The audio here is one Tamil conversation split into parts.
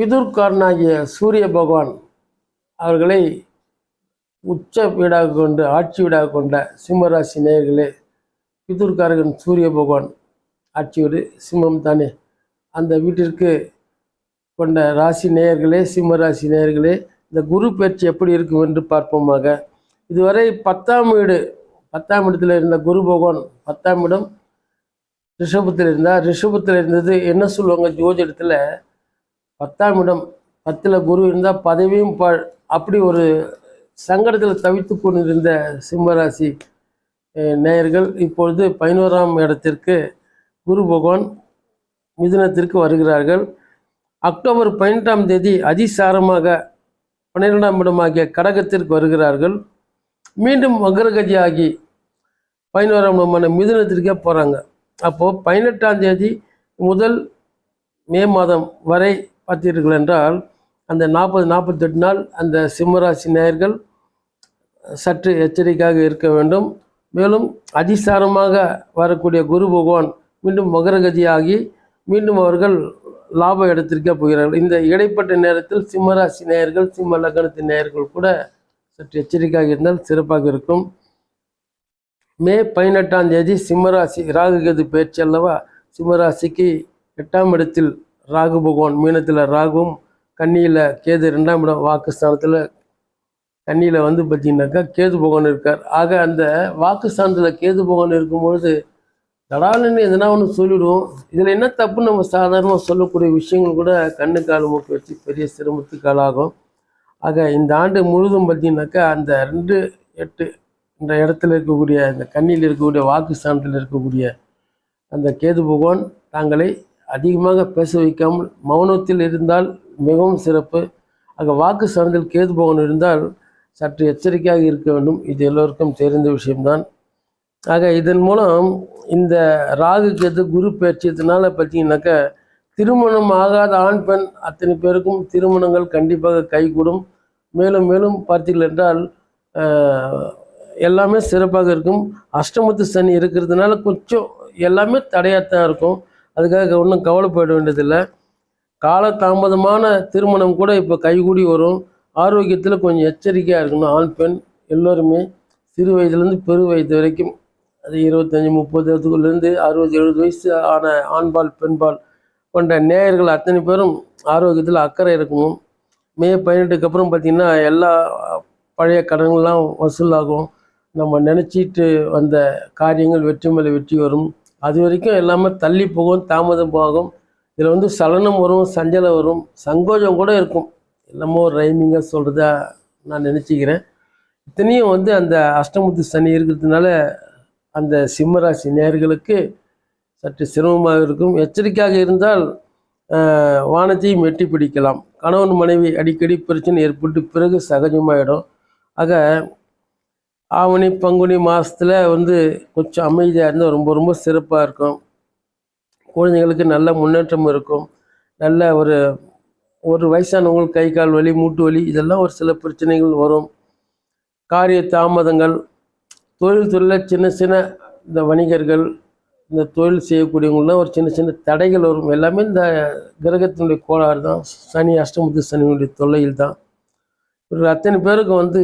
பிதுர்காரனாகிய சூரிய பகவான் அவர்களை உச்ச வீடாக கொண்டு ஆட்சி வீடாக கொண்ட சிம்மராசி நேயர்களே பிதுர்காரகன் சூரிய பகவான் ஆட்சி வீடு சிம்மம் தானே. அந்த வீட்டிற்கு கொண்ட ராசி நேயர்களே சிம்ம ராசி நேயர்களே இந்த குரு பயிற்சி எப்படி இருக்கும் என்று பார்ப்போமாக. இதுவரை பத்தாம் வீடு பத்தாம் இடத்தில் இருந்த குரு பகவான் பத்தாம் இடம் ரிஷபத்தில் இருந்தால் ரிஷபத்தில் இருந்தது என்ன சொல்லுவாங்க ஜோதிடத்தில்? பத்தாம் இடம். பத்தில் குரு இருந்தால் பதவியும் ப அப்படி ஒரு சங்கடத்தில் தவித்து கொண்டிருந்த சிம்மராசி நேயர்கள் இப்பொழுது பதினோராம் இடத்திற்கு குரு பகவான் மிதுனத்திற்கு வருகிறார்கள். அக்டோபர் பதினெட்டாம் தேதி அதிசாரமாக பன்னிரெண்டாம் இடமாகிய கடகத்திற்கு வருகிறார்கள். மீண்டும் மகரகதியாகி பதினோராம் இடமான மிதுனத்திற்கே போகிறாங்க அப்போது பதினெட்டாம் தேதி முதல் மே மாதம் வரை பார்த்தீர்கள் என்றால் அந்த நாற்பது நாற்பத்தெட்டு நாள் அந்த சிம்மராசி நேயர்கள் சற்று எச்சரிக்கையாக இருக்க வேண்டும். மேலும் அதிசாரமாக வரக்கூடிய குரு பகவான் மீண்டும் மகரகதியாகி மீண்டும் அவர்கள் லாப இடத்திற்கே போகிறார்கள். இந்த இடைப்பட்ட நேரத்தில் சிம்மராசி நேயர்கள் சிம்ம லக்னத்து நேயர்கள் கூட சற்று எச்சரிக்கையாக இருந்தால் சிறப்பாக இருக்கும். மே பதினெட்டாம் தேதி சிம்மராசி ராகு பேச்சு அல்லவா? சிம்மராசிக்கு எட்டாம் இடத்தில் ராகு பகவான் மீனத்தில் ராகுவும் கன்னியில் கேது ரெண்டாம் இடம் வாக்குஸ்தானத்தில். கன்னியில் வந்து பார்த்தீங்கன்னாக்கா கேது பகவான் இருக்கார். ஆக அந்த வாக்குஸ்தானத்தில் கேது பகவான் இருக்கும்பொழுது தடாலுன்னு எதனா ஒன்று சொல்லிவிடுவோம் இதில் என்ன தப்பு நம்ம சாதாரணமாக சொல்லக்கூடிய விஷயங்கள் கூட கண்ணு கால் மூக்கு வச்சு பெரிய சிரமத்துக்கு ஆளாகும் ஆக இந்த ஆண்டு முழுதும் பார்த்தீங்கன்னாக்கா அந்த ரெண்டு எட்டு இந்த இடத்துல இருக்கக்கூடிய அந்த கண்ணியில் இருக்கக்கூடிய வாக்குஸ்தானத்தில் இருக்கக்கூடிய அந்த கேது பகவான் தாங்களை அதிகமாக பேச வைக்காமல் மௌனத்தில் இருந்தால் மிகவும் சிறப்பு. ஆக வாக்குஸ்தானத்தில் கேது பகவான் இருந்தால் சற்று எச்சரிக்கையாக இருக்க வேண்டும். இது எல்லோருக்கும் தெரிந்த விஷயம்தான். ஆக இதன் மூலம் இந்த ராகு கேது குரு பயிற்சியத்தினால பார்த்தீங்கன்னாக்கா திருமணம் ஆகாத ஆண் பெண் அத்தனை பேருக்கும் திருமணங்கள் கண்டிப்பாக கைகூடும். மேலும் மேலும் பார்த்தீர்கள் என்றால் எல்லாமே சிறப்பாக இருக்கும். அஷ்டமத்து சனி இருக்கிறதுனால கொஞ்சம் எல்லாமே தடையாத்தான் இருக்கும். அதுக்காக ஒன்றும் கவலைப்பட வேண்டியதில்லை. காலதாமதமான திருமணம் கூட இப்போ கைகூடி வரும். ஆரோக்கியத்தில் கொஞ்சம் எச்சரிக்கையாக இருக்கணும். ஆண் பெண் எல்லோருமே சிறு வயதுலேருந்து பெரு வயது வரைக்கும் அது இருபத்தஞ்சி முப்பது வயதுக்குள்ளேருந்து அறுபது எழுபது வயசு ஆன ஆண்பால் பெண்பால் கொண்ட நேயர்கள் அத்தனை பேரும் ஆரோக்கியத்தில் அக்கறை இருக்கணும். மே பதினெட்டுக்கு அப்புறம் பார்த்திங்கன்னா எல்லா பழைய கடன்கள்லாம் வசூலாகும். நம்ம நினச்சிட்டு வந்த காரியங்கள் வெற்றி மேலே வெற்றி வரும். அது வரைக்கும் எல்லாமே தள்ளி போகும் தாமதம் போகும். இதில் வந்து சலனம் வரும் சஞ்சலம் வரும் சங்கோஜம் கூட இருக்கும். என்னமோ ரைமிங்காக சொல்கிறதா நான் நினச்சிக்கிறேன். இத்தனையும் வந்து அந்த அஷ்டமுத்து சனி இருக்கிறதுனால அந்த சிம்மராசி நேர்களுக்கு சற்று சிரமமாக இருக்கும். எச்சரிக்கையாக இருந்தால் வானத்தையும் எட்டி பிடிக்கலாம். கணவன் மனைவி அடிக்கடி பிரச்சனை ஏற்பட்டு பிறகு சகஜமாயிடும். ஆக ஆவணி பங்குனி மாதத்தில் வந்து கொஞ்சம் அமைதியாக இருந்தால் ரொம்ப ரொம்ப சிறப்பாக இருக்கும். குழந்தைங்களுக்கு நல்ல முன்னேற்றம் இருக்கும். நல்ல ஒரு ஒரு வயசானவங்களுக்கு கை கால் வலி மூட்டு வலி இதெல்லாம் ஒரு சில பிரச்சனைகள் வரும். காரிய தாமதங்கள் தொழில்துறையில் சின்ன சின்ன இந்த வணிகர்கள் இந்த தொழில் செய்யக்கூடியவங்களாம் ஒரு சின்ன சின்ன தடைகள் வரும். எல்லாமே இந்த கிரகத்தினுடைய கோளாறு தான். சனி அஷ்டமுத்து சனியினுடைய தொல்லையில் தான் இவர்கள் அத்தனை பேருக்கு வந்து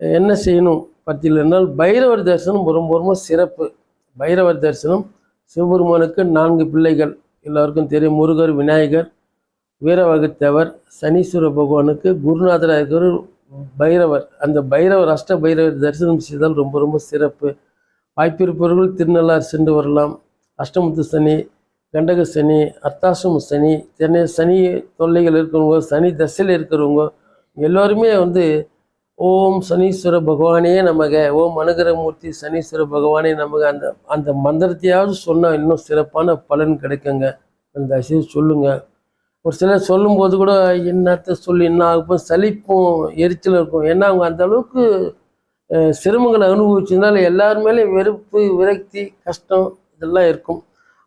என்ன செய்யணும்? பத்தியில் என்றால் பைரவர் தரிசனம் ரொம்ப ரொம்ப சிறப்பு. பைரவர் தரிசனம் சிவபெருமானுக்கு நான்கு பிள்ளைகள். எல்லாருக்கும் தெரியும் முருகர் விநாயகர் வீரவகத்தேவர் சனீஸ்வர பகவானுக்கு குருநாதராக பைரவர். அந்த பைரவர் அஷ்ட பைரவர் தரிசனம் செய்தால் ரொம்ப ரொம்ப சிறப்பு. வாய்ப்பிருப்பவர்கள் திருநள்ளார் சென்று வரலாம். அஷ்டமுத்து சனி கண்டக சனி அர்த்தாசிரம சனி சென்னை சனி தொல்லைகள் இருக்கிறவங்க சனி தசையில் இருக்கிறவங்க எல்லோருமே வந்து ஓம் சனீஸ்வர பகவானே நமக. ஓம் அனுகிரகமூர்த்தி சனீஸ்வர பகவானே நமக. அந்த அந்த மந்திரத்தையாவது சொன்னால் இன்னும் சிறப்பான பலன் கிடைக்குங்க. அந்த தயவுசெய்து சொல்லுங்கள் ஒரு சிலர் சொல்லும்போது கூட என்னத்த சொல்லி என்ன ஆகும் சலிப்பும் எரிச்சலும் இருக்கும். ஏன்னா அவங்க அந்த அளவுக்கு சிரமங்களை அனுபவிச்சதுனால எல்லார் மேலேயும் வெறுப்பு விரக்தி கஷ்டம் இதெல்லாம் இருக்கும்.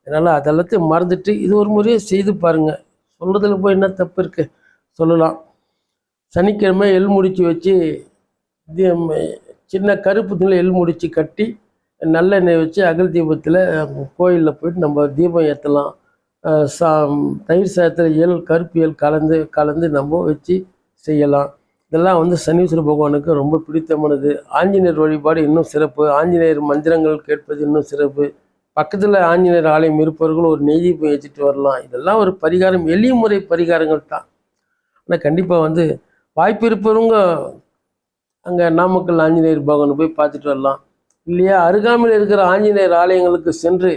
அதனால் அதெல்லாத்தையும் மறந்துட்டு இது ஒரு முறையை செய்து பாருங்கள் சொல்கிறதுல போய் என்ன தப்பு இருக்குது சொல்லலாம். சனிக்கிழமை எள் முடிச்சு வச்சு சின்ன கருப்பு துணியில் எள் முடிச்சு கட்டி நல்லெண்ணெய் வச்சு அகல் தீபத்தில் கோயிலில் போயிட்டு நம்ம தீபம் ஏற்றலாம் சா தயிர் சாதத்தில் கருப்பு கருப்பியல் கலந்து கலந்து நம்ம வச்சு செய்யலாம். இதெல்லாம் வந்து சனீஸ்வர பகவானுக்கு ரொம்ப பிடித்தமானது. ஆஞ்சநேயர் வழிபாடு இன்னும் சிறப்பு. ஆஞ்சநேயர் மந்திரங்கள் கேட்பது இன்னும் சிறப்பு. பக்கத்தில் ஆஞ்சநேயர் ஆலயம் இருப்பவர்கள் ஒரு நெய் தீபம் வச்சுட்டு வரலாம். இதெல்லாம் ஒரு பரிகாரம் எளிய முறை பரிகாரங்கள் தான். ஆனால் கண்டிப்பாக வந்து வாய்ப்பு இருப்பவங்க அங்கே நாமக்கல் ஆஞ்சநேயர் பகவான் போய் பார்த்துட்டு வரலாம். இல்லையா? அருகாமையில் இருக்கிற ஆஞ்சநேயர் ஆலயங்களுக்கு சென்று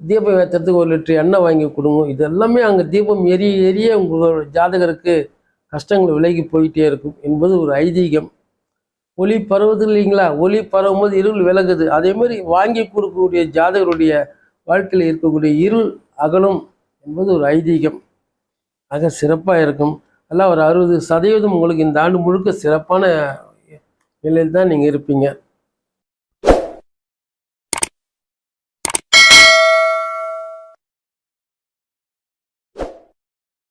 தீபம் ஏற்றுறதுக்கு ஒரு லிட்டர் எண்ணெய் வாங்கி கொடுங்க. இது எல்லாமே அங்கே தீபம் எரிய எரிய உங்களோட ஜாதகருக்கு கஷ்டங்கள் விலகி போயிட்டே இருக்கும் என்பது ஒரு ஐதீகம். ஒளி பரவுது இல்லைங்களா? ஒளி பரவும் போது இருள் விலகுது. அதே மாதிரி வாங்கி கொடுக்கக்கூடிய ஜாதகருடைய வாழ்க்கையில் இருக்கக்கூடிய இருள் அகலும் என்பது ஒரு ஐதீகம். ஆக சிறப்பாக இருக்கும். எல்லாம் ஒரு அறுபது சதவீதம் உங்களுக்கு இந்த ஆண்டு முழுக்க சிறப்பான நிலையில் தான் நீங்கள் இருப்பீங்க.